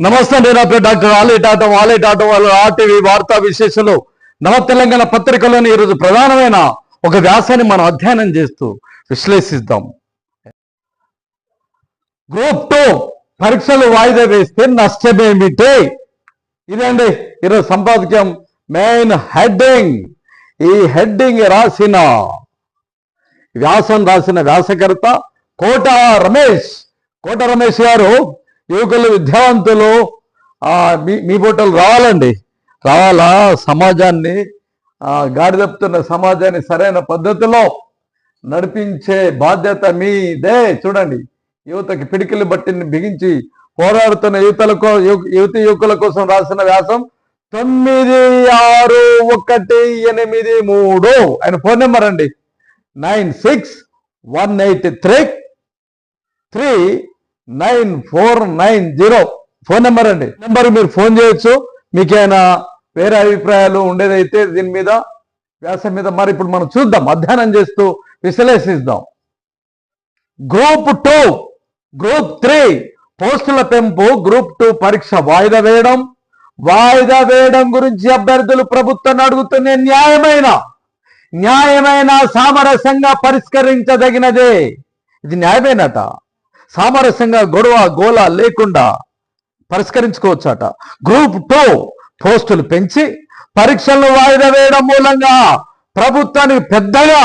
నమస్తే నేను నా పేరు డాక్టర్ ఆలేట్ ఆటం ఆలేట్ ఆటం వాళ్ళు ఆర్టీవీ వార్తా విశేషాలు. నవ తెలంగాణ పత్రికలోని ఈరోజు ప్రధానమైన ఒక వ్యాసాన్ని మనం అధ్యయనం చేస్తూ విశ్లేషిద్దాం. గ్రూప్ టూ పరీక్షలు వాయిదా వేస్తే నష్టమేమిటి? ఇదండి ఈరోజు సంపాదకం మెయిన్ హెడ్డింగ్. ఈ హెడ్డింగ్ రాసిన వ్యాసం రాసిన వ్యాసకర్త కోట రమేష్. కోట రమేష్ గారు యువకులు విద్యావంతులు మీ మీ పూటలు రావాలండి. రావాలా? సమాజాన్ని ఆ, గాడి తప్పుతున్న సమాజాన్ని సరైన పద్ధతిలో నడిపించే బాధ్యత మీదే. చూడండి యువతకి పిడికిలు బట్టిని బిగించి పోరాడుతున్న యువతలకు యువతి యువకుల కోసం రాసిన వ్యాసం తొమ్మిది ఆరు ఒకటి ఎనిమిది మూడు. ఆయన ఫోన్ నెంబర్ అండి. Nine six one eight three three nine four nine zero. Phone number అండి. నెంబర్ మీరు ఫోన్ చేయొచ్చు. మీకేమైనా వేరే అభిప్రాయాలు ఉండేదైతే దీని మీద వ్యాసం మీద మరి ఇప్పుడు మనం చూద్దాం. అధ్యయనం చేస్తూ విశ్లేషిద్దాం. Group two group three. పోస్టుల పెంపు గ్రూప్ టూ పరీక్ష వాయిదా వేయడం. వాయిదా వేయడం గురించి అభ్యర్థులు ప్రభుత్వాన్ని అడుగుతున్న న్యాయమైన న్యాయమైన సామరస్యంగా పరిష్కరించదగినదే. ఇది న్యాయమేనట సామరస్యంగా గొడవ గోల లేకుండా పరిష్కరించుకోవచ్చట. గ్రూప్ టూ పోస్టులు పెంచి పరీక్షలను వాయిదా వేయడం మూలంగా ప్రభుత్వానికి పెద్దగా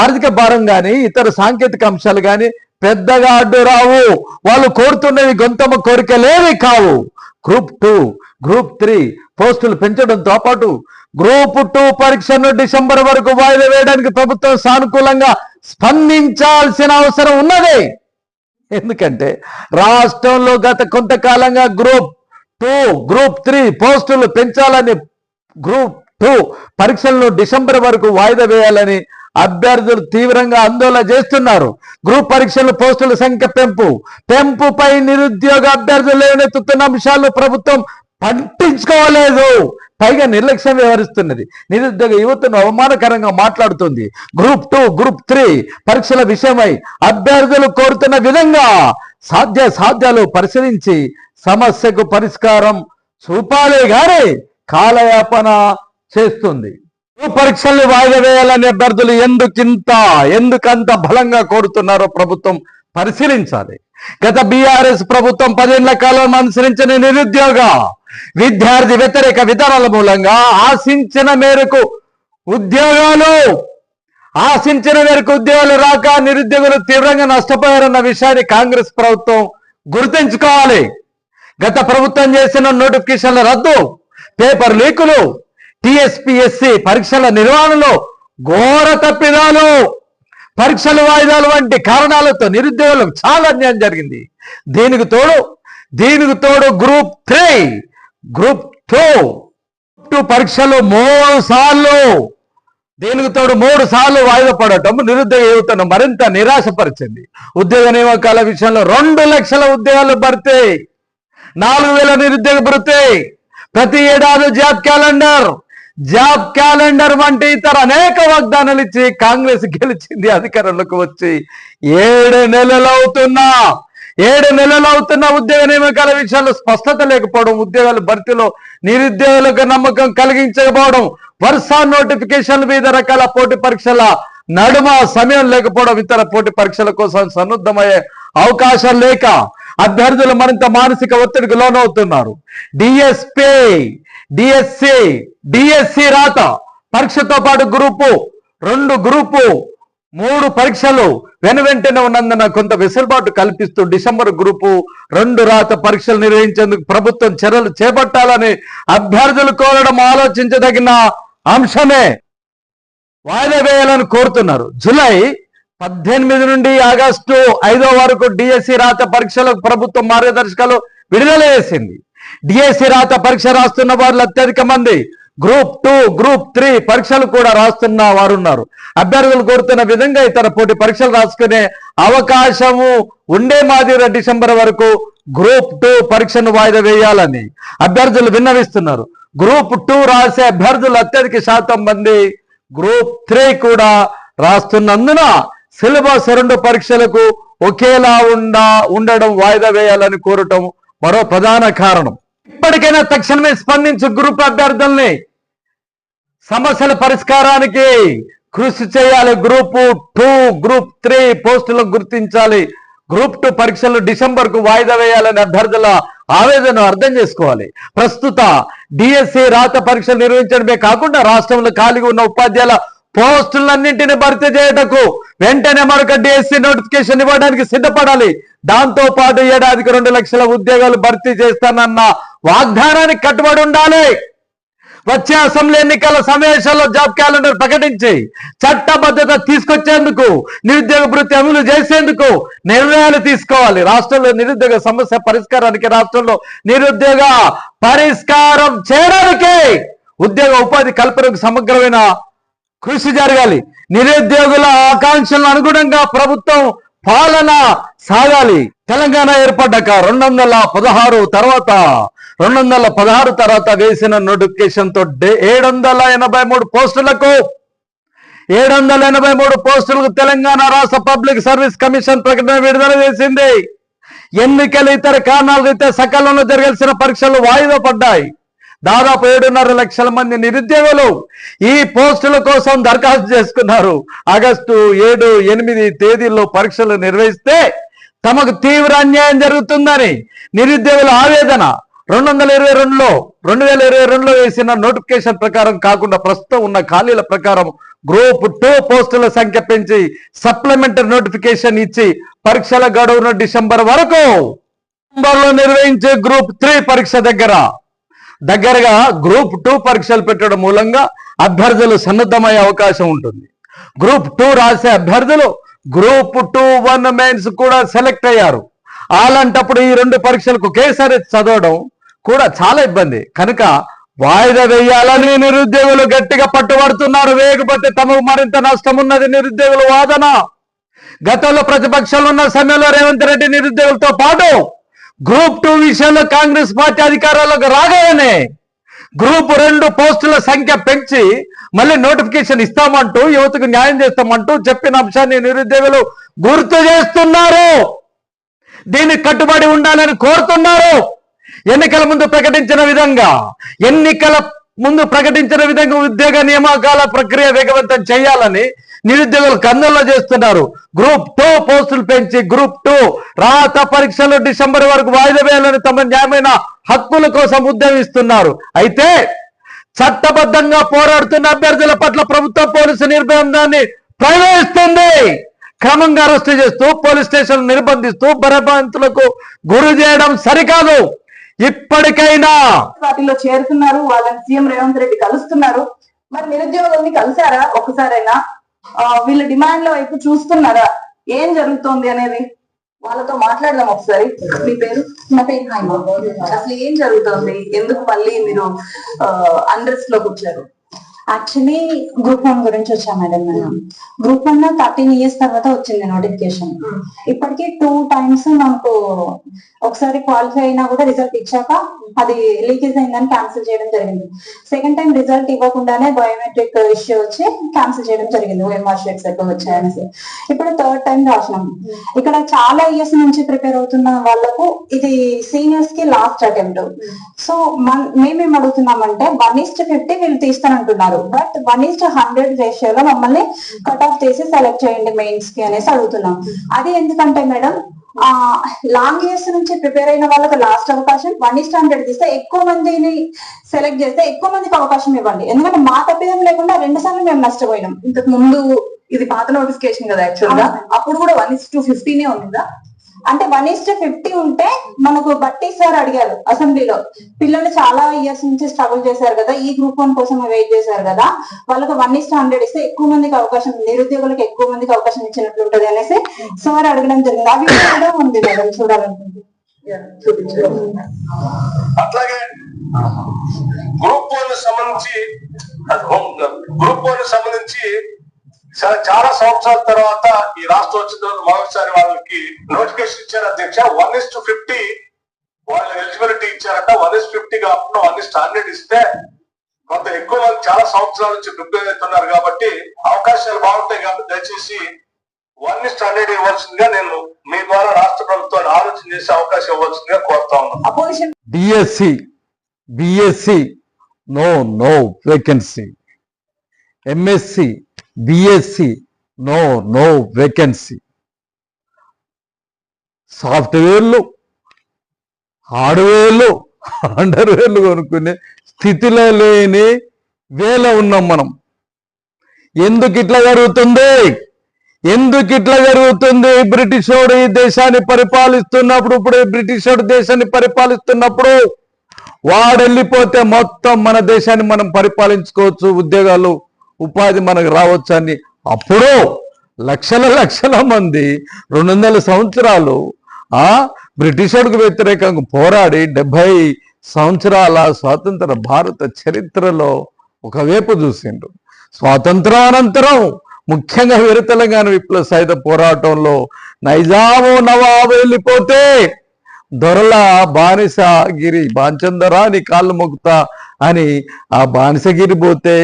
ఆర్థిక భారం కానీ ఇతర సాంకేతిక అంశాలు కానీ పెద్దగా అడ్డు రావు. వాళ్ళు కోరుతున్నవి గొంతమ కోరికలేవి కావు. గ్రూప్ టూ గ్రూప్ త్రీ పోస్టులు పెంచడంతో పాటు గ్రూప్ టూ పరీక్షను డిసెంబర్ వరకు వాయిదా వేయడానికి ప్రభుత్వం సానుకూలంగా స్పందించాల్సిన అవసరం ఉన్నది. ఎందుకంటే రాష్ట్రంలో గత కొంతకాలంగా గ్రూప్ టూ గ్రూప్ త్రీ పోస్టులు పెంచాలని గ్రూప్ టూ పరీక్షలను డిసెంబర్ వరకు వాయిదా వేయాలని అభ్యర్థులు తీవ్రంగా ఆందోళన చేస్తున్నారు. గ్రూప్ పరీక్షలు పోస్టుల సంఖ్య పెంపు పెంపుపై నిరుద్యోగ అభ్యర్థులు లేనెత్తుతున్న అంశాలు ప్రభుత్వం పట్టించుకోలేదు. పైగా నిర్లక్ష్యం వ్యవహరిస్తున్నది. నిరుద్యోగ యువతను అవమానకరంగా మాట్లాడుతుంది. గ్రూప్ టూ గ్రూప్ త్రీ పరీక్షల విషయమై అభ్యర్థులు కోరుతున్న విధంగా సాధ్య సాధ్యాలు పరిశీలించి సమస్యకు పరిష్కారం చూపాలే గాని కాలయాపన చేస్తుంది. పరీక్షలు పరీక్షల్ని వాయిదా వేయాలని అభ్యర్థులు ఎందుకింత ఎందుకంత బలంగా కోరుతున్నారో ప్రభుత్వం పరిశీలించాలి. గత బీఆర్ఎస్ ప్రభుత్వం పదేళ్ళ కాలం అనుసరించిన నిరుద్యోగ విద్యార్థి వ్యతిరేక విధానాల మూలంగా ఆశించిన మేరకు ఉద్యోగాలు ఆశించిన మేరకు ఉద్యోగాలు రాక నిరుద్యోగులు తీవ్రంగా నష్టపోయారన్న విషయాన్ని కాంగ్రెస్ ప్రభుత్వం గుర్తుంచుకోవాలి. గత ప్రభుత్వం చేసిన నోటిఫికేషన్ల రద్దు పేపర్ లీకులు టిఎస్పిఎస్సి పరీక్షల నిర్వహణలో ఘోర తప్పిదాలు పరీక్షల వాయిదాలు వంటి కారణాలతో నిరుద్యోగులకు చాలా అన్యాయం జరిగింది. దీనికి తోడు దీనికి తోడు group three group two. Two పరీక్షలు మూడు సార్లు దీనికి తోడు మూడు సార్లు వాయిదా పడటం నిరుద్యోగ యువతను మరింత నిరాశపరిచింది. ఉద్యోగ నియామకాల విషయంలో రెండు లక్షల ఉద్యోగాలు భర్తీ. నాలుగు వేల నిరుద్యోగ భృతి ప్రతి ఏడాది జాబ్ క్యాలెండర్. జాబ్ క్యాలెండర్ వంటి ఇతర అనేక వాగ్దానాలు ఇచ్చి కాంగ్రెస్ గెలిచింది అధికారంలోకి వచ్చి ఏడు నెలలు అవుతున్నా. ఏడు నెలలు అవుతున్న ఉద్యోగ నియామకాల విషయాల్లో స్పష్టత లేకపోవడం ఉద్యోగాల భర్తీలో నిరుద్యోగులకు నమ్మకం కలిగించకపోవడం వరుస నోటిఫికేషన్లు వివిధ రకాల పోటీ పరీక్షల నడుమ సమయం లేకపోవడం ఇతర పోటీ పరీక్షల కోసం సన్నద్ధమయ్యే అవకాశం లేక అభ్యర్థులు మరింత మానసిక ఒత్తిడికి లోనవుతున్నారు. డిఎస్పి డిఎస్సి డిఎస్సి రాత పరీక్షతో పాటు గ్రూపు రెండు గ్రూపు మూడు పరీక్షలు వెను వెంటనే ఉన్నందున కొంత వెసులుబాటు కల్పిస్తూ డిసెంబర్ గ్రూపు రెండు రాత పరీక్షలు నిర్వహించేందుకు ప్రభుత్వం చర్యలు చేపట్టాలని అభ్యర్థులు కోరడం ఆలోచించదగిన అంశమే. వాయిదా వేయాలని కోరుతున్నారు. జులై పద్దెనిమిది నుండి ఆగస్టు ఐదో వరకు డిఎస్సి రాత పరీక్షలకు ప్రభుత్వం మార్గదర్శకాలు విడుదల చేసింది. డిఎస్సి రాత పరీక్ష రాస్తున్న వారిలో అత్యధిక మంది గ్రూప్ టూ గ్రూప్ త్రీ పరీక్షలు కూడా రాస్తున్న వారు ఉన్నారు అభ్యర్థులు కోరుతున్న విధంగా ఇతర పోటీ పరీక్షలు రాసుకునే అవకాశము ఉండే మాదిరి డిసెంబర్ వరకు గ్రూప్ టూ పరీక్షను వాయిదా వేయాలని అభ్యర్థులు విన్నవిస్తున్నారు. గ్రూప్ టూ రాసే అభ్యర్థులు అత్యధిక శాతం మంది గ్రూప్ త్రీ కూడా రాస్తున్నందున సిలబస్ రెండు పరీక్షలకు ఒకేలా ఉండ ఉండడం వాయిదా వేయాలని కోరటం మరో ప్రధాన కారణం. ఇప్పటికైనా తక్షణమే స్పందించి గ్రూప్ అభ్యర్థుల్ని. సమస్యల పరిష్కారానికి కృషి చేయాలి. గ్రూప్ టూ గ్రూప్ త్రీ పోస్టులను గుర్తించాలి. గ్రూప్ టూ పరీక్షలు డిసెంబర్కు వాయిదా వేయాలని అభ్యర్థుల ఆవేదన అర్థం చేసుకోవాలి. ప్రస్తుత డిఎస్సి రాత పరీక్షలు నిర్వహించడమే కాకుండా రాష్ట్రంలో ఖాళీగా ఉన్న ఉపాధ్యాయుల పోస్టులన్నింటినీ భర్తీ చేయటకు వెంటనే మరొక డిఎస్సి నోటిఫికేషన్ ఇవ్వడానికి సిద్ధపడాలి. దాంతో పాటు ఏడాదికి రెండు లక్షల ఉద్యోగాలు భర్తీ చేస్తానన్న వాగ్దానానికి కట్టుబడి ఉండాలి. వచ్చే అసెంబ్లీ ఎన్నికల సమావేశాల్లో జాబ్ క్యాలెండర్ ప్రకటించి చట్టబద్ధత తీసుకొచ్చేందుకు నిరుద్యోగ వృత్తి అమలు చేసేందుకు నిర్ణయాలు తీసుకోవాలి. రాష్ట్రంలో నిరుద్యోగ సమస్య పరిష్కారానికి రాష్ట్రంలో నిరుద్యోగ పరిష్కారం చేయడానికి ఉద్యోగ ఉపాధి కల్పనకు సమగ్రమైన కృషి జరగాలి. నిరుద్యోగుల ఆకాంక్షలను అనుగుణంగా ప్రభుత్వం పాలన సాగాలి. తెలంగాణ ఏర్పడ్డాక రెండు వందల పదహారు తర్వాత రెండు వందల పదహారు తర్వాత వేసిన నోటిఫికేషన్తో ఏడు వందల ఎనభై మూడు పోస్టులకు ఏడు వందల ఎనభై మూడు పోస్టులకు తెలంగాణ రాష్ట్ర పబ్లిక్ సర్వీస్ కమిషన్ ప్రకటన విడుదల చేసింది. ఎన్నికలు ఇతర కారణాల రీత్యా సకాలంలో జరగాల్సిన పరీక్షలు వాయిదా పడ్డాయి. దాదాపు ఏడున్నర లక్షల మంది నిరుద్యోగులు ఈ పోస్టుల కోసం దరఖాస్తు చేసుకున్నారు. ఆగస్టు ఏడు ఎనిమిది తేదీల్లో పరీక్షలు నిర్వహిస్తే తమకు తీవ్ర అన్యాయం జరుగుతుందని నిరుద్యోగుల ఆవేదన. రెండు వందల ఇరవై రెండులో రెండు వేల ఇరవై రెండులో వేసిన నోటిఫికేషన్ ప్రకారం కాకుండా ప్రస్తుతం ఉన్న ఖాళీల ప్రకారం గ్రూప్ టూ పోస్టుల సంఖ్య పెంచి సప్లిమెంటరీ నోటిఫికేషన్ ఇచ్చి పరీక్షల గడువును డిసెంబర్ వరకు డిసెంబర్లో నిర్వహించే గ్రూప్ త్రీ పరీక్ష దగ్గర. దగ్గరగా గ్రూప్ టూ పరీక్షలు పెట్టడం మూలంగా అభ్యర్థులు సన్నద్ధమయ్యే అవకాశం ఉంటుంది. గ్రూప్ టూ రాసే అభ్యర్థులు గ్రూప్ టూ వన్ మెయిన్స్ కూడా సెలెక్ట్ అయ్యారు. అలాంటప్పుడు ఈ రెండు పరీక్షలకు ఒకేసారి చదవడం కూడా చాలా ఇబ్బంది. కనుక వాయిదా వేయాలని నిరుద్యోగులు గట్టిగా పట్టుబడుతున్నారు. వేగపట్టి తమకు మరింత నష్టం ఉన్నది నిరుద్యోగుల వాదన. గతంలో ప్రతిపక్షాలు ఉన్న సమయంలో రేవంత్ రెడ్డి నిరుద్యోగులతో పాటు గ్రూప్ టూ విషయంలో కాంగ్రెస్ పార్టీ అధికారాల్లోకి రాగానే గ్రూప్ రెండు పోస్టుల సంఖ్య పెంచి మళ్ళీ నోటిఫికేషన్ ఇస్తామంటూ యువతకు న్యాయం చేస్తామంటూ చెప్పిన అంశాన్ని నిరుద్యోగులు గుర్తు చేస్తున్నారు. దీనికి కట్టుబడి ఉండాలని కోరుతున్నారు. ఎన్నికల ముందు ప్రకటించిన విధంగా ఎన్నికల ముందు ప్రకటించిన విధంగా ఉద్యోగ నియామకాల ప్రక్రియ వేగవంతం చేయాలని నిరుద్యోగులు కన్నుల్లో చేస్తున్నారు. గ్రూప్ టూ పోస్టులు పెంచి గ్రూప్ టూ రాత పరీక్షలు డిసెంబర్ వరకు వాయిదా వేయాలని తమ న్యాయమైన హక్కుల కోసం ఉద్యమిస్తున్నారు. అయితే చట్టబద్ధంగా పోరాడుతున్న అభ్యర్థుల పట్ల ప్రభుత్వం పోలీసు నిర్బంధాన్ని ప్రవేశిస్తుంది క్రమంగా అరెస్టు చేస్తూ పోలీస్ స్టేషన్ నిర్బంధిస్తూ భరభంతులకు గురి చేయడం సరికాదు. ఇప్పటికైనా పార్టీలో చేరుతున్నారు. వాళ్ళని సీఎం రేవంత్ రెడ్డి కలుస్తున్నారు. మరి నిరుద్యోగుల్ని కలిసారా? ఒక్కసారైనా వీళ్ళ డిమాండ్ల వైపు చూస్తున్నారా? ఏం జరుగుతోంది అనేది? వాళ్ళతో మాట్లాడదాం ఒకసారి. మీ పేరు? నా పేరు హైమ అసలు ఏం జరుగుతోంది? ఎందుకు మళ్ళీ మీరు అండర్స్లోకి వచ్చారు? యాక్చువల్లీ గ్రూప్ వన్ గురించి వచ్చా మేడం నేను గ్రూప్ వన్ థర్టీన్ ఇయర్స్ తర్వాత వచ్చింది నోటిఫికేషన్ ఇప్పటికి టూ టైమ్స్ మనకు ఒకసారి క్వాలిఫై అయినా కూడా రిజల్ట్ ఇచ్చాక అది లీకేజ్ అయిందని క్యాన్సిల్ చేయడం జరిగింది. సెకండ్ టైం రిజల్ట్ ఇవ్వకుండానే బయోమెట్రిక్ ఇష్యూ వచ్చి క్యాన్సిల్ చేయడం జరిగింది. ఓఎంఆర్ షీట్స్ ఎక్కువ వచ్చాయనేసి. ఇప్పుడు థర్డ్ టైం రాసినాం. ఇక్కడ చాలా ఇయర్స్ నుంచి ప్రిపేర్ అవుతున్న వాళ్ళకు ఇది సీనియర్స్కి లాస్ట్ అటెంప్ట్ సో మన్ మేమేం అడుగుతున్నామంటే వన్ ఈస్ట్ ఫిఫ్టీ వీళ్ళు తీస్తానంటున్నారు but one is to hundred రేషియోలో మమ్మల్ని కట్ ఆఫ్ చేసి సెలెక్ట్ చేయండి మెయిన్స్కి అనేసి అడుగుతున్నాం. అది ఎందుకంటే మేడం ఆ లాంగ్ ఇయర్స్ నుంచి ప్రిపేర్ అయిన వాళ్ళకి లాస్ట్ అవకాశం వన్ ఈస్ట్ హండ్రెడ్ తీస్తే ఎక్కువ మందిని సెలెక్ట్ చేస్తే ఎక్కువ మందికి అవకాశం ఇవ్వండి. ఎందుకంటే మా తప్పిదం లేకుండా రెండు సార్లు మేము నష్టపోయినాం. ఇంతకు ముందు ఇది పాత నోటిఫికేషన్ కదా యాక్చువల్గా. అప్పుడు కూడా వన్ ఇస్ టూ ఫిఫ్టీనే ఉందా అంటే వన్ ఈస్ట్ ఫిఫ్టీ ఉంటే మనకు బట్టి సార్ అడిగారు అసెంబ్లీలో. పిల్లలు చాలా ఇయర్స్ నుంచి స్ట్రగుల్ చేశారు కదా ఈ గ్రూప్ వన్ కోసం వెయిట్ చేశారు కదా వాళ్ళకి వన్ ఈస్ట్ హండ్రెడ్ ఇస్తే ఎక్కువ మందికి అవకాశం నిరుద్యోగులకు ఎక్కువ మందికి అవకాశం ఇచ్చినట్లు ఉంటది అనేసి సార్ అడగడం జరిగింది. అవి కూడా ఉంది మేడం చూడాలనుకుంటుంది అట్లాగే గ్రూప్ వన్ సంబంధించి గ్రూప్ వన్ సంబంధించి చాలా సంవత్సరాల తర్వాత ఈ రాష్ట్రం వచ్చిన తర్వాత మరోసారి వాళ్ళకి నోటిఫికేషన్ ఇచ్చారు అధ్యక్ష. వన్ ఇస్ టు ఫిఫ్టీ వాళ్ళు ఎలిజిబిలిటీ ఇచ్చారట. వన్ ఇస్ ఫిఫ్టీ కాకుండా వన్ ఇస్ హండ్రెడ్ ఇస్తే కొంత ఎక్కువ మంది చాలా సంవత్సరాల నుంచి ప్రిపేర్ అవుతున్నారు కాబట్టి అవకాశాలు బాగుంటాయి కాబట్టి దయచేసి వన్ ఇస్ హండ్రెడ్ ఇవ్వాల్సిందిగా నేను మీ ద్వారా రాష్ట్ర ప్రభుత్వాన్ని ఆలోచన చేసే అవకాశం ఇవ్వాల్సిందిగా కోరుతా ఉన్నాం opposition DSC BSC no no vacancy MSC BSC no no vacancy సాఫ్ట్వేర్లు హార్డ్వేర్లు అండర్వేర్లు కొనుక్కునే స్థితిలో లేని వేళ ఉన్నాం మనం. ఎందుకు ఇట్లా జరుగుతుంది? ఎందుకు ఇట్లా జరుగుతుంది? బ్రిటిషోడు ఈ దేశాన్ని పరిపాలిస్తున్నప్పుడు ఇప్పుడు ఈ బ్రిటిషోడు దేశాన్ని పరిపాలిస్తున్నప్పుడు వాడు వెళ్ళిపోతే మొత్తం మన దేశాన్ని మనం పరిపాలించుకోవచ్చు ఉద్యోగాలు ఉపాధి మనకు రావచ్చని అప్పుడు లక్షల లక్షల మంది రెండు వందల సంవత్సరాలు ఆ బ్రిటిషర్కు వ్యతిరేకంగా పోరాడి డెబ్బై సంవత్సరాల స్వాతంత్ర భారత చరిత్రలో ఒకవైపు చూసిండ్రు. స్వాతంత్రానంతరం ముఖ్యంగా వీర తెలంగాణ విప్లవ సాయుధ పోరాటంలో నైజాము నవాబు వెళ్ళిపోతే దొరల బానిసగిరి బాంచందరాని కాళ్ళు మొక్కుతా అని ఆ బానిసగిరి పోతే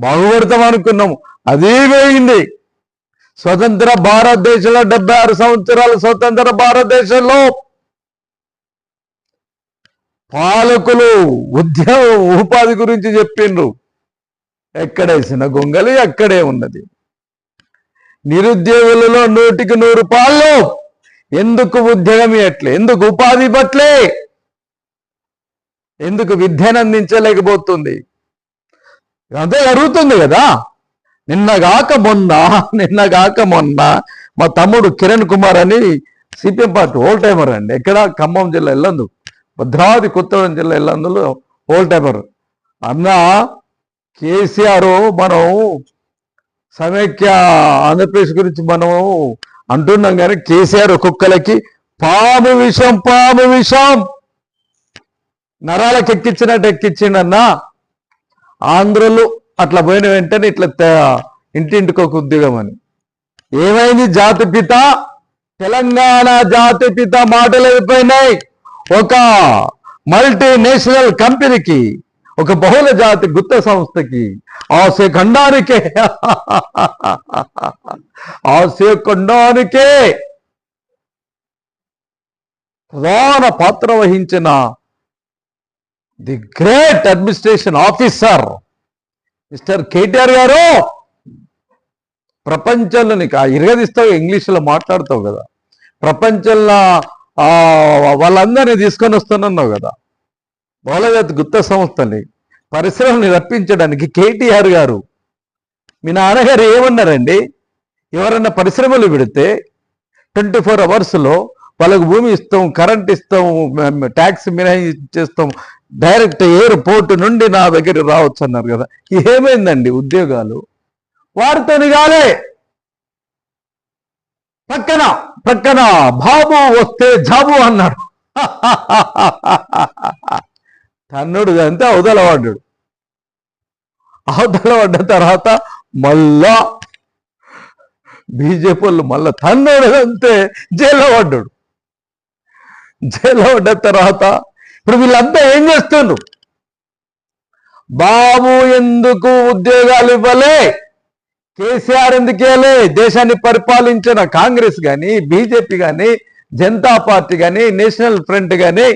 బాగుపడతాం అనుకున్నాము. అదే పోయింది. స్వతంత్ర భారతదేశంలో డెబ్బై ఆరు సంవత్సరాల స్వతంత్ర భారతదేశంలో పాలకులు ఉద్యోగ ఉపాధి గురించి చెప్పిండ్రు. ఎక్కడేసిన గొంగలి అక్కడే ఉన్నది. నిరుద్యోగులలో నూటికి నూరు పాళ్ళు. ఎందుకు ఉద్యోగం ఇవ్వట్లే ఎందుకు ఉపాధి ఇవ్వట్లే? ఎందుకు విద్యను అందించలేకపోతుంది? అంతే జరుగుతుంది కదా. నిన్నగాక మొన్న నిన్నగాక మొన్న మా తమ్ముడు కిరణ్ కుమార్ అని సిపిఎం పార్టీ ఓల్ టైమర్ అండి. ఎక్కడ? ఖమ్మం జిల్లా వెళ్ళందు భద్రావతి కొత్తగూడెం జిల్లా వెళ్ళందులో ఓల్ టైమర్. అన్న కేసీఆర్ మనం సమైక్య ఆంధ్రప్రదేశ్ గురించి మనం అంటున్నాం కానీ కేసీఆర్ ఒక్కొక్కలకి పాము విషం పాము విషం. నరాలకు ఎక్కించినట్టు ఎక్కించిండన్నా. ఆంధ్రులు అట్లా పోయిన వెంటనే ఇట్లా ఇంటింటికి ఒక ఉద్యోగం అని. ఏమైంది జాతి పిత? తెలంగాణ జాతి పిత మాటలు అయిపోయినాయి. ఒక మల్టీనేషనల్ కంపెనీకి ఒక బహుళ జాతి గుత్త సంస్థకి ఆసియా ఖండానికే. ఆసియా ఖండానికే. ప్రధాన పాత్ర వహించిన the great administration officer mister KTR గారు. ప్రపంచంలో నీకు ఇరగదిస్తావు ఇంగ్లీష్లో మాట్లాడతావు కదా. ప్రపంచంలో వాళ్ళందరినీ తీసుకొని వస్తున్నావు కదా. బహుళజాతి గుత్త సంస్థని పరిశ్రమని రప్పించడానికి కేటీఆర్ గారు. మీ నాన్నగారు ఏమన్నారండి? ఎవరన్నా పరిశ్రమలు పెడితే ట్వంటీ ఫోర్ అవర్స్లో వాళ్ళకు భూమి ఇస్తాం కరెంట్ ఇస్తాం ట్యాక్స్ మినహాయిస్తాం డైరెక్ట్ ఎయిర్పోర్ట్ నుండి నా దగ్గర రావచ్చు అన్నారు కదా. ఏమైందండి ఉద్యోగాలు? వారితోని కాలే పక్కన పక్కన బాబు వస్తే జాబు అన్నాడు. తన్నుడు అంతే అవతల పడ్డాడు అవతల పడ్డ తర్వాత మళ్ళా బీజేపీ వాళ్ళు మళ్ళా తన్నుడు అంతే జైల్లో పడ్డాడు. జైల్లో పడ్డ తర్వాత ఇప్పుడు వీళ్ళంతా ఏం చేస్తుండ్రు? బాబు ఎందుకు ఉద్యోగాలు ఇవ్వలే? కేసీఆర్ ఎందుకేలే దేశాన్ని పరిపాలించిన కాంగ్రెస్ కానీ బీజేపీ కానీ జనతా పార్టీ కానీ నేషనల్ ఫ్రంట్ కానీ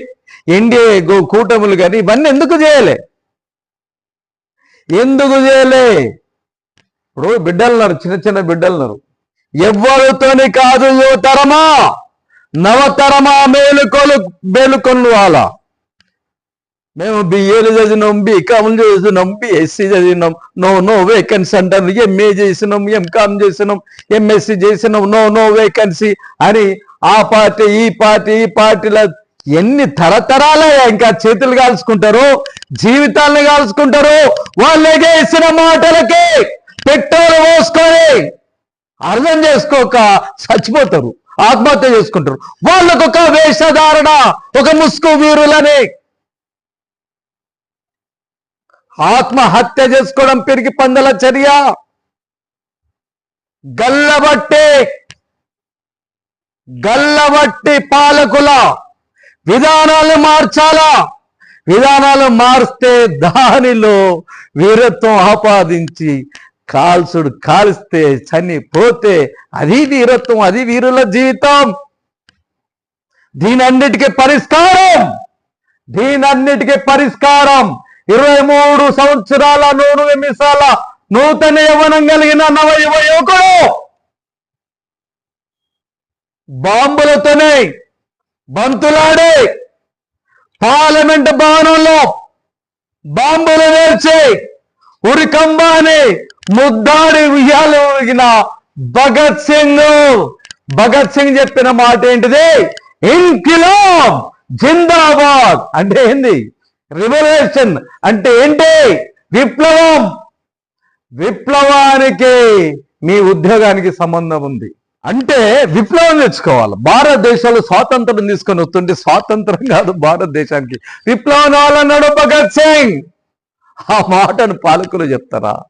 ఎన్డీఏ గో- కూటములు కానీ ఇవన్నీ ఎందుకు చేయలే? ఎందుకు చేయలే? ఇప్పుడు బిడ్డలున్నారు చిన్న చిన్న బిడ్డలున్నారు. ఎవరితోని కాదు యువతరమా? నవతరమా మేలుకొలు మేలుకొల్లు అలా మేము బిఏలు చదివినాం బీకామ్లు చదివినాం బిఎస్సి చదివినాం నో నో వేకెన్సీ అంటారు. ఎంఏ చేసినాం ఎంకామ్ చేసినాం ఎంఎస్సి చేసినాం నో నో వేకెన్సీ అని ఆ పార్టీ ఈ పార్టీ ఈ పార్టీల ఎన్ని తరతరాలే ఇంకా చేతులు కాల్చుకుంటారు జీవితాలను కాల్చుకుంటారు వాళ్ళు ఎగేసిన మాటలకి పెట్రోల్ పోసుకొని అర్థం చేసుకోక చచ్చిపోతారు. ఆత్మహత్య చేసుకుంటారు. వాళ్ళకు ఒక వేషధారణ ఒక ముసుగు వీరులనే. ఆత్మహత్య చేసుకోవడం పెరిగి పందల చర్య. గల్లబట్టి గల్లబట్టి పాలకుల విధానాలు మార్చాలా? విధానాలు మారిస్తే దానిలో వీరత్వం ఆపాదించి కాల్సుడు కాలిస్తే చనిపోతే అది వీరత్వం అది వీరుల జీవితం. దీనన్నిటికీ పరిష్కారం. దీనన్నిటికీ పరిష్కారం. ఇరవై మూడు సంవత్సరాల నూరు నిమిషాల నూతన యవనం కలిగిన నవ యువ యువకుడు. బాంబులతోనే బంతులాడే పార్లమెంట్ భవనంలో బాంబులు వేర్చి ఉరికంబాని ముద్దాడి ఉయ్యాలు ఊగిన భగత్ సింగ్ భగత్ సింగ్ చెప్పిన మాట ఏంటిది? ఇన్కిలాబ్ జిందాబాద్. అంటే ఏంది? రివల్యూషన్ అంటే ఏంటి? విప్లవం. విప్లవానికి మీ ఉద్యోగానికి సంబంధం ఉంది. అంటే విప్లవం తెచ్చుకోవాలి భారతదేశంలో స్వాతంత్రం తీసుకొని వస్తుంటే స్వాతంత్రం కాదు భారతదేశానికి. విప్లవం రావాలన్నాడు భగత్ సింగ్. ఆ మాటను పాలకులు చెప్తారా?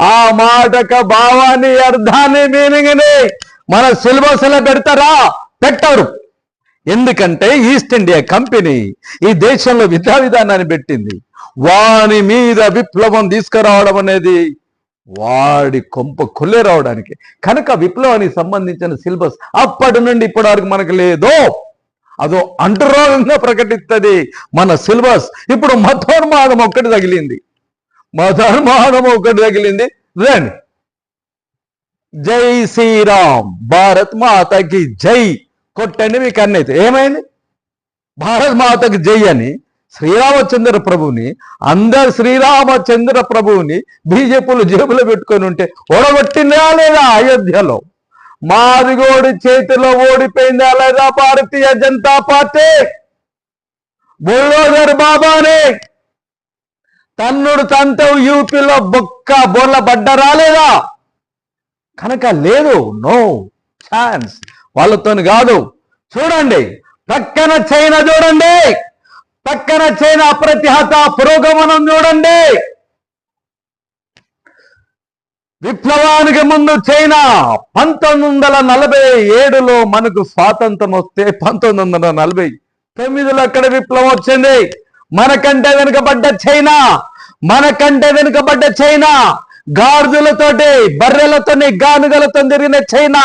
ఆ మాటక భావాన్ని అర్థాన్ని మీనింగ్ని మన సిలబస్లో పెడతారా? పెట్టరు. ఎందుకంటే ఈస్ట్ ఇండియా కంపెనీ ఈ దేశంలో విద్యా విధానాన్ని పెట్టింది. వాని మీద విప్లవం తీసుకురావడం అనేది వాడి కొంప కొల్లే రావడానికి. కనుక విప్లవానికి సంబంధించిన సిలబస్ అప్పటి నుండి ఇప్పటి వరకు మనకు లేదో. అదో అంటురోగంగా ప్రకటిస్తుంది మన సిలబస్ ఇప్పుడు మతోన్మాదం ఒక్కటి తగిలింది. మా ధర్మానం ఒకటి తగిలింది. రండి జై శ్రీరామ్ భారత్ మాతకి జై. కొట్టండి మీకు అన్నైతే ఏమైంది? భారత్ మాతకి జై అని శ్రీరామచంద్ర ప్రభువుని అందరు శ్రీరామచంద్ర ప్రభువుని బీజేపీలు జేబులో పెట్టుకొని ఉంటే ఓడగొట్టిందా లేదా అయోధ్యలో? మాదిగోడి చేతిలో ఓడిపోయిందా లేదా భారతీయ జనతా పార్టీ? బుల్డోజర్ బాబానే తన్నుడు తంత యూపీలో బొక్క బోర్ల బడ్డ రాలేదా? కనుక లేదు నో ఛాన్స్. వాళ్ళతో కాదు. చూడండి పక్కన చైనా చూడండి పక్కన చైనా అప్రతిహత పురోగమనం చూడండి. విప్లవానికి ముందు చైనా పంతొమ్మిది వందల నలభై ఏడులో మనకు స్వాతంత్రం వస్తే పంతొమ్మిది వందల నలభై తొమ్మిదిలో అక్కడ విప్లవం వచ్చింది. మనకంటే వెనుకబడ్డ చైనా మనకంటే వెనుకబడ్డ చైనా గార్దులతోటి బర్రెలతోని గానుగలతో తిరిగిన చైనా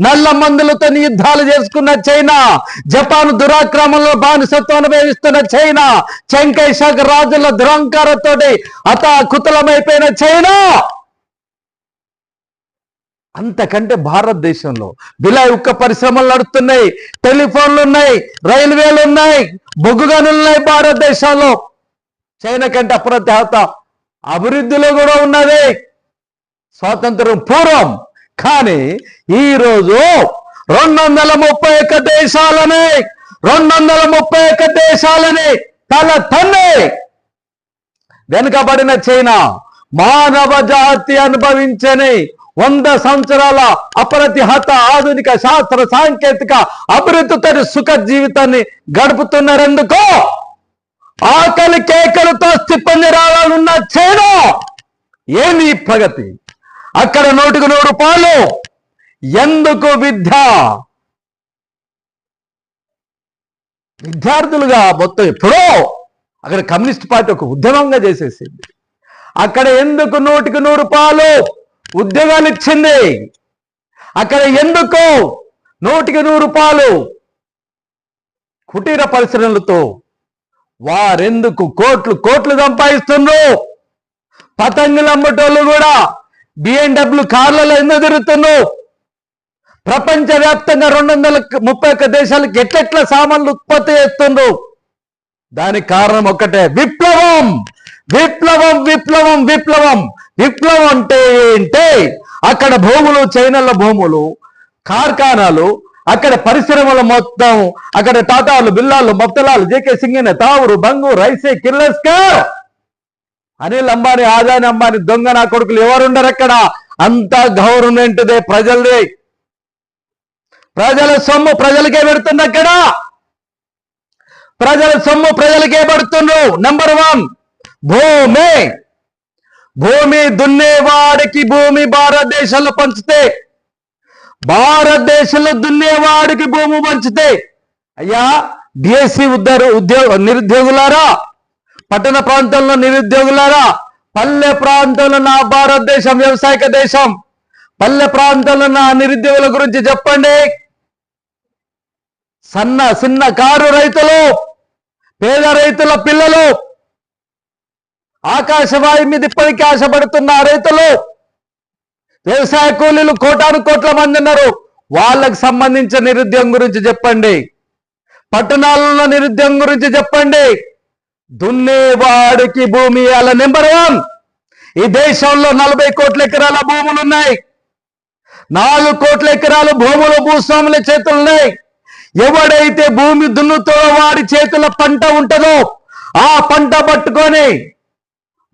నల్ల మందులతో యుద్ధాలు చేసుకున్న చైనా జపాన్ దురాక్రమంలో బానిసత్వం అనుభవిస్తున్న చైనా చెంకైశాఖ రాజుల దురంకారతోటి అతాకుతలమైపోయిన చైనా. అంతకంటే భారతదేశంలో బిలాయి ఉక్క పరిశ్రమలు నడుస్తున్నాయి టెలిఫోన్లు ఉన్నాయి రైల్వేలు ఉన్నాయి బొగ్గుగనులు ఉన్నాయి భారతదేశంలో. చైనా కంటే అప్రత్యాత అభివృద్ధిలో కూడా ఉన్నది. స్వాతంత్రం పూర్వం. కానీ ఈరోజు రెండు వందల ముప్పై ఒక్క దేశాలని రెండు వందల ముప్పై ఒక్క దేశాలని తల తన్నే వెనుకబడిన చైనా మానవ జాతి అనుభవించని వంద సంవత్సరాల అప్రతిహత ఆధునిక శాస్త్ర సాంకేతిక అభివృద్ధితో సుఖ జీవితాన్ని గడుపుతున్నారెందుకు? ఆకలి కేకలతో స్థిప్పంజరాలనున్న చైనా ఏమి ప్రగతి? అక్కడ నూటికి నూరు రూపాయలు ఎందుకు విద్య? విద్యార్థులుగా మొత్తం ఎప్పుడో అక్కడ కమ్యూనిస్ట్ పార్టీ ఒక ఉద్యమంగా చేసేసింది. అక్కడ ఎందుకు నూటికి నూరు రూపాయలు ఉద్యోగాలు ఇచ్చింది అక్కడ ఎందుకు? నూటికి నూరు రూపాయలు కుటీర పరిశ్రమలతో. వారెందుకు కోట్లు కోట్లు సంపాదిస్తున్నారు పతంగులు అమ్మటోళ్ళు కూడా బిఎండబ్ల్యూ కార్లలో ఎందుకు తిరుగుతున్నారు ప్రపంచవ్యాప్తంగా రెండు వందల ముప్పై ఒక్క దేశాలకు ఎట్లెట్ల సామాన్లు ఉత్పత్తి చేస్తుండ్రు? దానికి కారణం ఒక్కటే. విప్లవం! విప్లవం! విప్లవం! విప్లవం! విప్లవం అంటే ఏంటి? అక్కడ భూములు చైనాల భూములు కార్ఖానాలు అక్కడ పరిశ్రమలు మొత్తం అక్కడ టాటాలు బిల్లాలు మఫ్తలాలు జేకే సింగిన తావురు బంగు రైసే కిర్లస్కర్ అనిల్ అంబానీ ఆదాని అంబానీ దొంగ నా కొడుకులు ఎవరుండరు అక్కడ? అంతా గవర్నమెంట్దే ప్రజలదే. ప్రజల సొమ్ము ప్రజలకే పెడుతుంది అక్కడ. ప్రజల సొమ్ము ప్రజలకే పడుతుండ్రు నెంబర్ వన్. భూమి. భూమి దున్నేవాడికి భూమి భారతదేశంలో పంచితే భారతదేశంలో దున్నేవాడికి భూమి పంచితే అయ్యా డిఎస్సి ఉద్యోగ ఉద్యోగ నిరుద్యోగులారా పట్టణ ప్రాంతంలో నిరుద్యోగులారా పల్లె ప్రాంతంలో నా భారతదేశం వ్యవసాయక దేశం పల్లె ప్రాంతంలో నా నిరుద్యోగుల గురించి చెప్పండి. సన్న చిన్న కారు రైతులు పేద రైతుల పిల్లలు ఆకాశవాయు మీద ఇప్పటికీ ఆశపడుతున్న రైతులు వ్యవసాయ కూలీలు కోటాను కోట్ల మంది ఉన్నారు. వాళ్ళకు సంబంధించిన నిరుద్యోగం గురించి చెప్పండి. పట్టణాలలో నిరుద్యోగం గురించి చెప్పండి. దున్నేవాడికి భూమి అలా నెంబర్ వన్. ఈ దేశంలో నలభై కోట్ల ఎకరాల భూములు ఉన్నాయి. నాలుగు కోట్ల ఎకరాల భూములు భూస్వాముల చేతులు ఉన్నాయి. ఎవడైతే భూమి దున్నుతో వాడి చేతుల పంట ఉంటుందో ఆ పంట పట్టుకొని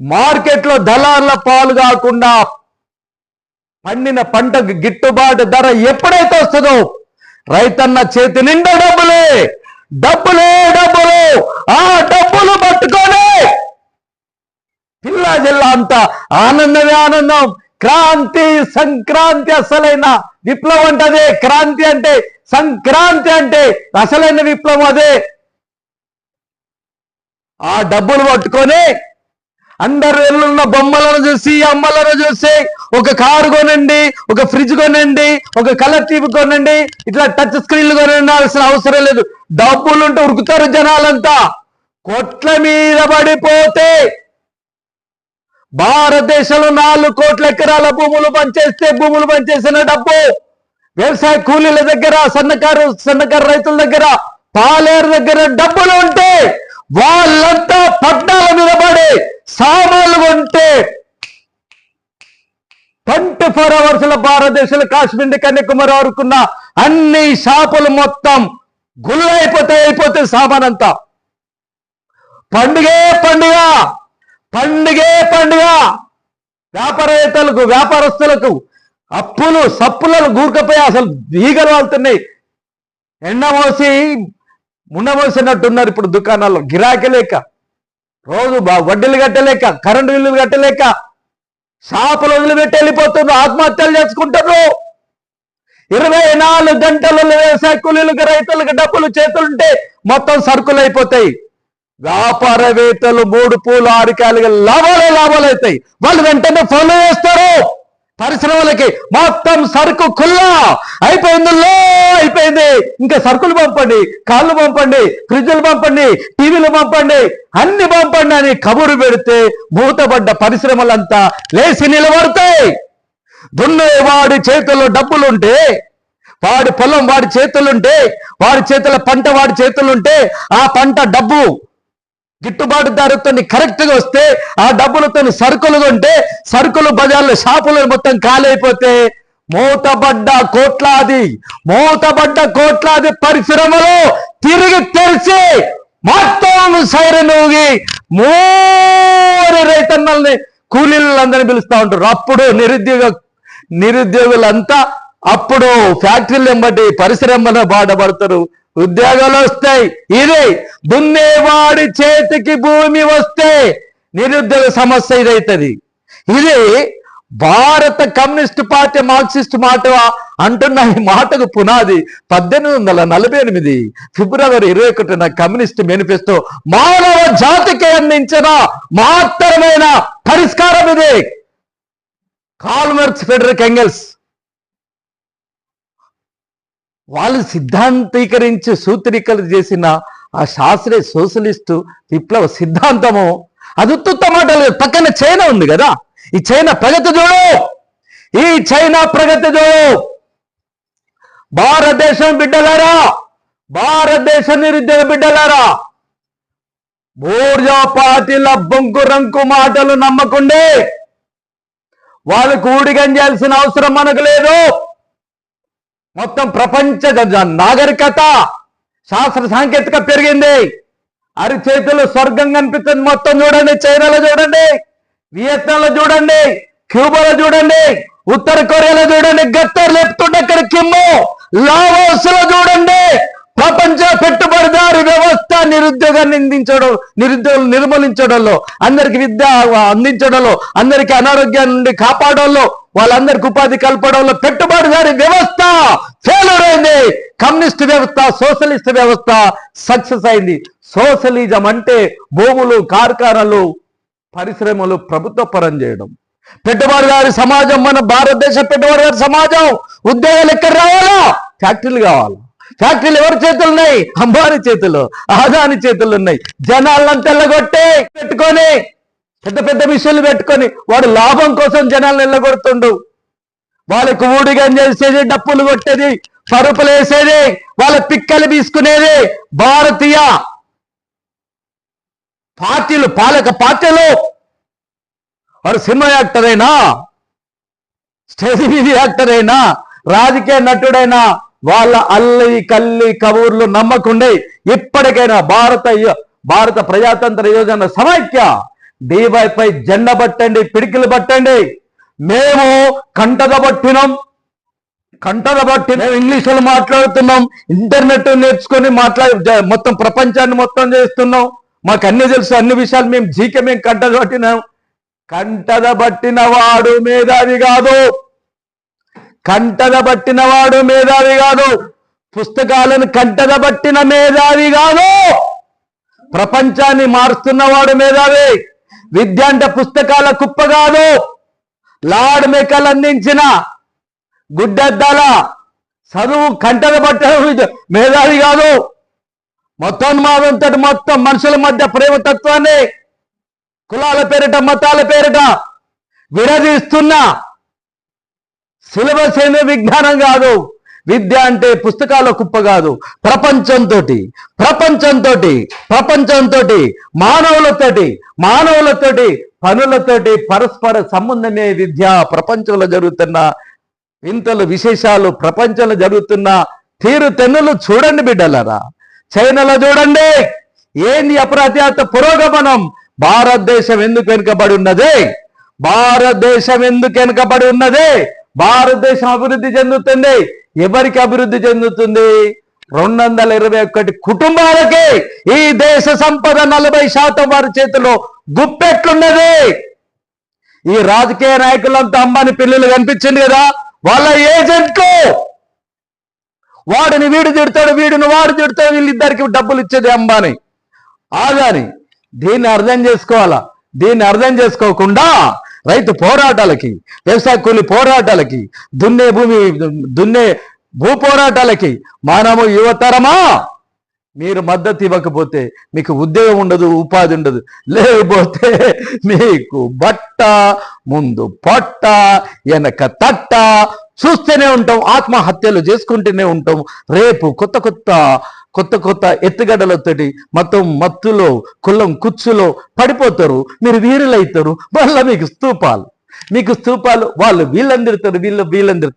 మార్కెట్లో దళార్ల పాలు కాకుండా పండిన పంటకు గిట్టుబాటు ధర ఎప్పుడైతే వస్తుందో రైతన్న చేతి నిండా డబ్బులే డబ్బులే డబ్బులు. ఆ డబ్బులు పట్టుకొని పిల్లా జిల్లా అంతా ఆనందమే ఆనందం. క్రాంతి సంక్రాంతి అసలైన విప్లవం అంటే అదే. క్రాంతి అంటే సంక్రాంతి అంటే అసలైన విప్లవం అదే. ఆ డబ్బులు పట్టుకొని అందరు వెళ్ళున్న బొమ్మలను చూసి అమ్మలను చూసి ఒక కారు కొనండి ఒక ఫ్రిడ్జ్ కొనండి ఒక కలర్ టీవీ కొనండి ఇట్లా టచ్ స్క్రీన్లు కొనాల్సిన అవసరం లేదు. డబ్బులు ఉంటే ఉరుకుతారు జనాలంతా. కొట్ల మీద పడిపోతే భారతదేశంలో నాలుగు కోట్ల ఎకరాల భూములు పనిచేస్తే భూములు పనిచేసిన డబ్బు. వ్యవసాయ కూలీల దగ్గర సన్నకారు సన్నకారు రైతుల దగ్గర పాలేరు దగ్గర డబ్బులు ఉంటే వాళ్ళంతా పట్టాల మీద పడి సామాన్లు కొంటే ట్వంటీ ఫోర్ అవర్స్లో భారతదేశంలో కాశ్మీర్ కన్యాకుమారి వరకున్న అన్ని షాపులు మొత్తం గుల్లైపోతాయి అయిపోతే సామాన్ అంతా పండుగే పండుగ పండుగే పండుగ. వ్యాపారవేత్తలకు వ్యాపారస్తులకు అప్పులు సప్పులను గూర్కపోయి అసలు ఈగలు వాళ్తున్నాయి. ఎండ మోసి ముండమోసినట్టున్నారు ఇప్పుడు దుకాణాల్లో గిరాకీ లేక. రోజు బా- వడ్డీలు కట్టలేక కరెంటు బిల్లులు కట్టలేక షాపులు వదిలిపెట్టి వెళ్ళిపోతున్నారు ఆత్మహత్యలు చేసుకుంటారు ఇరవై నాలుగు గంటలలో వ్యవసాయ కూలీలకు రైతులకు డబ్బులు చేతులుంటే మొత్తం సరుకులు అయిపోతాయి. వ్యాపారవేత్తలు మూడు పూలు ఆరికాయలుగా లాభాలే లాభాలు అవుతాయి వాళ్ళు వెంటనే ఫాలో చేస్తారు. పరిశ్రమలకి మొత్తం సరుకు కుల్లా అయిపోయింది లో అయిపోయింది. ఇంకా సరుకులు పంపండి కాళ్ళు పంపండి ఫ్రిడ్జులు పంపండి టీవీలు పంపండి అన్ని పంపండి అని కబురు పెడితే మూతబడ్డ పరిశ్రమలంతా లేచి నిలబడతాయి. దున్నేవాడి చేతుల్లో డబ్బులుంటే వాడి పొలం వాడి చేతులుంటే వాడి చేతుల పంట వాడి చేతులుంటే ఆ పంట డబ్బు గిట్టుబాటు ధరతో కరెక్ట్గా వస్తే ఆ డబ్బులతో సరుకులు కొంటే సరుకులు బజార్లో షాపులు మొత్తం కాలైపోతే మూతబడ్డ కోట్లాది మూతబడ్డ కోట్లాది పరిశ్రమలు తిరిగి తెరిచి మొత్తం సైరన్ ఊగి మూడు రైతన్నల్ని కూలీలందరినీ పిలుస్తా ఉంటారు. అప్పుడు నిరుద్యోగ నిరుద్యోగులంతా అప్పుడు ఫ్యాక్టరీలు ఎంబటి పరిశ్రమలో బాధపడతారు. ఉద్యోగాలు వస్తాయి ఇది దున్నేవాడి చేతికి భూమి వస్తే నిరుద్యోగ సమస్య ఇదైతుంది. ఇది భారత కమ్యూనిస్ట్ పార్టీ మార్క్సిస్ట్ మాట అంటున్న ఈ మాటకు పునాది పద్దెనిమిది వందల నలభై ఎనిమిది ఫిబ్రవరి ఇరవై ఒకటిన కమ్యూనిస్ట్ మేనిఫెస్టో మానవ జాతికి అందించిన మాత్రమైన పరిష్కారం ఇది. Karl Marx Frederick Engels. వాళ్ళు సిద్ధాంతీకరించి సూత్రీకరణ చేసిన ఆ శాస్త్రీయ సోషలిస్టు విప్లవ సిద్ధాంతము. అది ఉత్తుత్త మాటలు పక్కన చైనా ఉంది కదా. ఈ చైనా ప్రగతి చూడు. ఈ చైనా ప్రగతి చూడు. భారతదేశం బిడ్డలారా. భారతదేశ నిరుద్యోగ బిడ్డలారా. బూర్జా పార్టీల బొంకు రంకు మాటలు నమ్మకుండే. వాళ్ళకు ఊడిగంజాల్సిన అవసరం మనకు లేదు. మొత్తం ప్రపంచ నాగరికత శాస్త్ర సాంకేతిక పెరిగింది. అరిచేతులు స్వర్గం కనిపిస్తుంది మొత్తం చూడండి చైనాలో చూడండి వియత్నాంలో చూడండి క్యూబాలో చూడండి ఉత్తర కొరియాలో చూడండి గత్తర్ లేపుతుండే అక్కడ కిమ్ము లావోస్లో చూడండి ప్రపంచ పెట్టుబడిదారు వ్యవస్థ నిరుద్యోగాన్ని అందించడం నిరుద్యోగులు నిర్మూలించడంలో అందరికి విద్య అందించడంలో అందరికి అనారోగ్యం నుండి కాపాడంలో వాళ్ళందరికి ఉపాధి కల్పడంలో పెట్టుబడిదారి వ్యవస్థ ఫెయిల్యూర్ అయింది. కమ్యూనిస్ట్ వ్యవస్థ సోషలిస్ట్ వ్యవస్థ సక్సెస్ అయింది. సోషలిజం అంటే భూములు కార్ఖానాలు పరిశ్రమలు ప్రభుత్వ పరం చేయడం. పెట్టుబడిదారి సమాజం మన భారతదేశ పెట్టుబడిదారి సమాజం. ఉద్యోగాలు ఎక్కడ రావాలా? ఫ్యాక్టరీలు కావాలా? ఫ్యాక్టరీలు ఎవరి చేతులు ఉన్నాయి? అంబానీ చేతులు ఆదాని చేతులు ఉన్నాయి. జనాలను తెల్లగొట్టే పెట్టుకొని పెద్ద పెద్ద మిషన్లు పెట్టుకొని వాడు లాభం కోసం జనాలను ఎల్లగొడుతుండు వాళ్ళకు ఊడిగం చేసేది డప్పులు కొట్టేది పరుపులు వేసేది వాళ్ళ పిక్కలు తీసుకునేది భారతీయ పార్టీలు పాలక పార్టీలు. వాడు సినిమా యాక్టర్ అయినా స్టేజ్ మీద యాక్టర్ అయినా రాజకీయ నటుడైనా? వాళ్ళ అల్లి కల్లి కబూర్లు నమ్మకుండే ఇప్పటికైనా భారత భారత ప్రజాతంత్ర యోజన సమైక్య. డీవైపై జెండ పట్టండి పిడికిలు పట్టండి. మేము కంటద పట్టినాం. కంటద పట్టి మేము ఇంగ్లీష్లో మాట్లాడుతున్నాం. ఇంటర్నెట్ నేర్చుకొని మాట్లాడి మొత్తం ప్రపంచాన్ని మొత్తం చేస్తున్నాం. మాకు అన్ని తెలుసు అన్ని విషయాలు మేము జీకే మేము కంటద పట్టినాం. కంటద పట్టిన వాడు మేధావి కాదు. కంటద పట్టిన వాడు మేధావి కాదు. పుస్తకాలను కంటద పట్టిన మేధావి కాదు. ప్రపంచాన్ని మారుస్తున్నవాడు మేధావి. విద్య అంటే పుస్తకాల కుప్ప కాదు. లార్డ్ మేకలు అందించిన గుడ్డద్దాల చదువు కంటద పట్టడం మేధావి కాదు. మొత్తోన్మాదంతో మొత్తం మనుషుల మధ్య ప్రేమతత్వాన్ని కులాల పేరిట మతాల పేరిట విడదీస్తున్నా సిలబస్ ఏమే విజ్ఞానం కాదు. విద్య అంటే పుస్తకాల కుప్ప కాదు. ప్రపంచంతో ప్రపంచంతో ప్రపంచంతో మానవులతోటి మానవులతోటి పనులతోటి పరస్పర సంబంధమే విద్య. ప్రపంచంలో జరుగుతున్న వింతలు విశేషాలు ప్రపంచంలో జరుగుతున్న తీరు తెన్నులు చూడండి బిడ్డలరా. చైనాలో చూడండి. ఏంది అప్రత్యాత పురోగమనం? భారతదేశం ఎందుకు వెనుకబడి ఉన్నదే? భారతదేశం ఎందుకు వెనుకబడి ఉన్నదే? భారతదేశం అభివృద్ధి చెందుతుంది. ఎవరికి అభివృద్ధి చెందుతుంది? రెండు వందల ఇరవై ఒకటి కుటుంబాలకి. ఈ దేశ సంపద నలభై శాతం వారి చేతిలో గుప్పెట్లున్నది. ఈ రాజకీయ నాయకులంతా అంబాని పిల్లలు కనిపించింది కదా? వాళ్ళ ఏజెంట్లు వాడిని వీడు తిడతాడు వీడిని వాడు తిడతాడు వీళ్ళిద్దరికి డబ్బులు ఇచ్చేది అంబాని. ఆదాని దీన్ని అర్థం చేసుకోవాలా? దీన్ని అర్థం చేసుకోకుండా రైతు పోరాటాలకి వ్యవసాయ కూలి పోరాటాలకి దున్నే భూమి దున్నే భూ పోరాటాలకి మానవ యువతరమా? మీరు మద్దతు ఇవ్వకపోతే మీకు ఉద్యోగం ఉండదు ఉపాధి ఉండదు. లేకపోతే మీకు బట్ట ముందు పొట్ట వెనక తట్ట. చూస్తూనే ఉంటాం ఆత్మహత్యలు చేసుకుంటూనే ఉంటాం. రేపు కొత్త కొత్త కొత్త కొత్త ఎత్తుగడలతోటి మొత్తం మత్తులో కుల్లం కుచ్చులో పడిపోతారు. మీరు వీరులైతారు. మళ్ళీ మీకు స్తూపాలు మీకు స్తూపాలు వాళ్ళు వీళ్ళందిరుతారు వీళ్ళు వీళ్ళందిరు.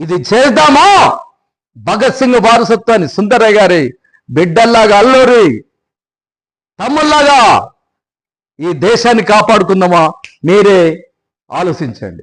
ఇది చేద్దామా? భగత్ సింగ్ వారసత్వాన్ని సుందరయ్య గారి బిడ్డల్లాగా అల్లూరి. తమ్ముల్లాగా ఈ దేశాన్ని కాపాడుకుందామా? మీరే ఆలోచించండి.